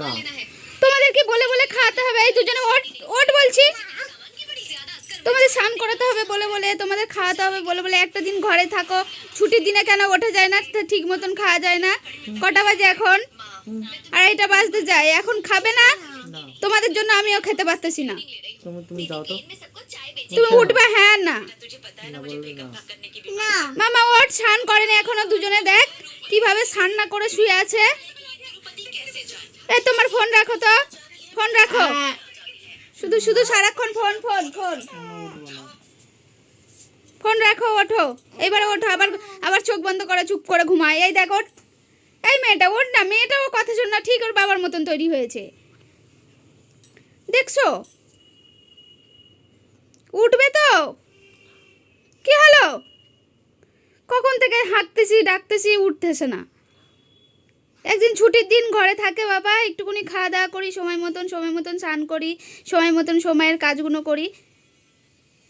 না। তোমাদেরকে বলে বলে খাওয়াতে হবে এই দুজনে ওট ওট বলছি। তোমাদের স্নান করাতে হবে বলে বলে তোমাদের খাওয়াতে হবে বলে বলে। একটা দিন ঘরে থাকো ছুটির দিনে কেন ওঠা যায় না ঠিক মতন খাওয়া যায় না। কটা বাজে এখন? আড়াইটা বাজতে যায় এখন খাবে না? তোমাদের জন্য আমিও খেতে পারতেছি না। তুমি তুমি যাও তো। তুমি উঠবে? হ্যাঁ না। মামা ওর স্নান করেনি এখনও দুজনে দেখ। কীভাবে স্নান না করে শুয়ে আছে। এই তোমার ফোন রাখো তো। ফোন রাখো। শুধু শুধু সারাক্ষণ ফোন ফোন ফোন। ফোন রাখো ওঠো। এবারে ওঠো আবার আবার চোখ বন্ধ করে চুপ করে ঘুমায় এই দেখো এই মেয়েটা ওর না মেয়েটা ও কথা শোন না ঠিক ওর বাবার মতন তৈরি হয়েছে। দেখছ? উঠবে তো? কি হলো? কখন থেকে হাঁটতেছি ডাকতেছি উঠতেছে না। একদিন ছুটির দিন ঘরে থাকে বাবা, একটুকুনি খাওয়া দাওয়া করি, সময় মতন সময় মতন স্নান করি, সময় মতন সময়ের কাজগুলো করি।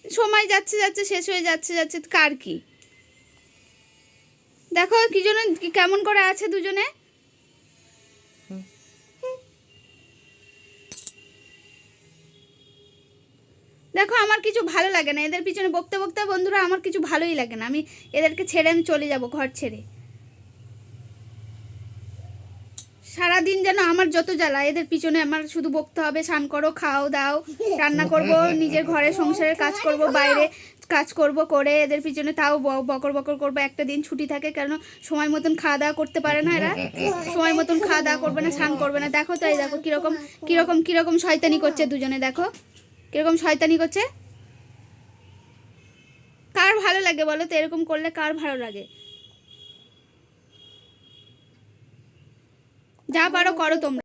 সময় যাচ্ছে যাচ্ছে, শেষ হয়ে যাচ্ছে যাচ্ছে কার কি? দেখো কি জন্য কেমন করে আছে দুজনে? দেখো আমার কিছু ভালো লাগে না, এদের পিছনে বকতে বকতে বন্ধুরা, আমার কিছু ভালোই লাগে না। আমি এদেরকে ছেড়ে আমি চলে যাব, ঘর ছেড়ে। সারাদিন যেন আমার যত জ্বালা, এদের পিছনে আমার শুধু বকতে হবে, স্নান করো, খাও, দাও, রান্না করব, নিজের ঘরে সংসারের কাজ করব, বাইরে কাজ করব, করে এদের পিছনে তাও বকর বকর করব, একটা দিন ছুটি থাকে কেন সময় মতন খাওয়া দাওয়া করতে পারে না এরা, সময় মতন খাওয়া দাওয়া করবে না, স্নান করবে না, দেখো তাই দেখো কীরকম কীরকম কীরকম শয়তানি করছে দুজনে, দেখো, কীরকম শয়তানি করছে। কার ভালো লাগে বলো তো, এরকম করলে কার ভালো লাগে? যা পারো করো তোমরা।